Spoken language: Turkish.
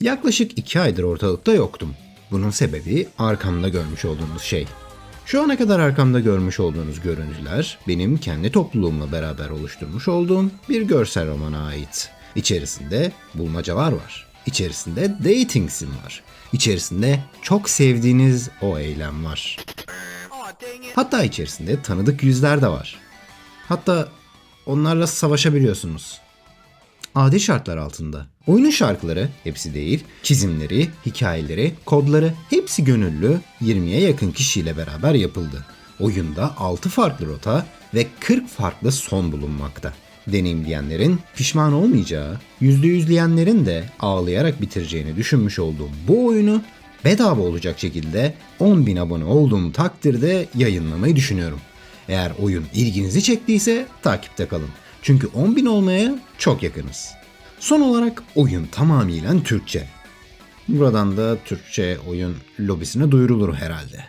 Yaklaşık iki aydır ortalıkta yoktum. Bunun sebebi arkamda görmüş olduğunuz şey. Şu ana kadar arkamda görmüş olduğunuz görüntüler benim kendi topluluğumla beraber oluşturmuş olduğum bir görsel romana ait. İçerisinde bulmacalar var. İçerisinde dating sim var. İçerisinde çok sevdiğiniz o eylem var. Hatta içerisinde tanıdık yüzler de var. Hatta onlarla savaşabiliyorsunuz. Adi şartlar altında. Oyunun şarkıları hepsi değil, çizimleri, hikayeleri, kodları hepsi gönüllü 20'ye yakın kişiyle beraber yapıldı. Oyunda 6 farklı rota ve 40 farklı son bulunmakta. Deneyimleyenlerin pişman olmayacağı, %100'leyenlerin de ağlayarak bitireceğini düşünmüş olduğum bu oyunu bedava olacak şekilde 10.000 abone olduğum takdirde yayınlamayı düşünüyorum. Eğer oyun ilginizi çektiyse takipte kalın. Çünkü 10.000 olmaya çok yakınız. Son olarak oyun tamamıyla Türkçe. Buradan da Türkçe oyun lobisine duyurulur herhalde.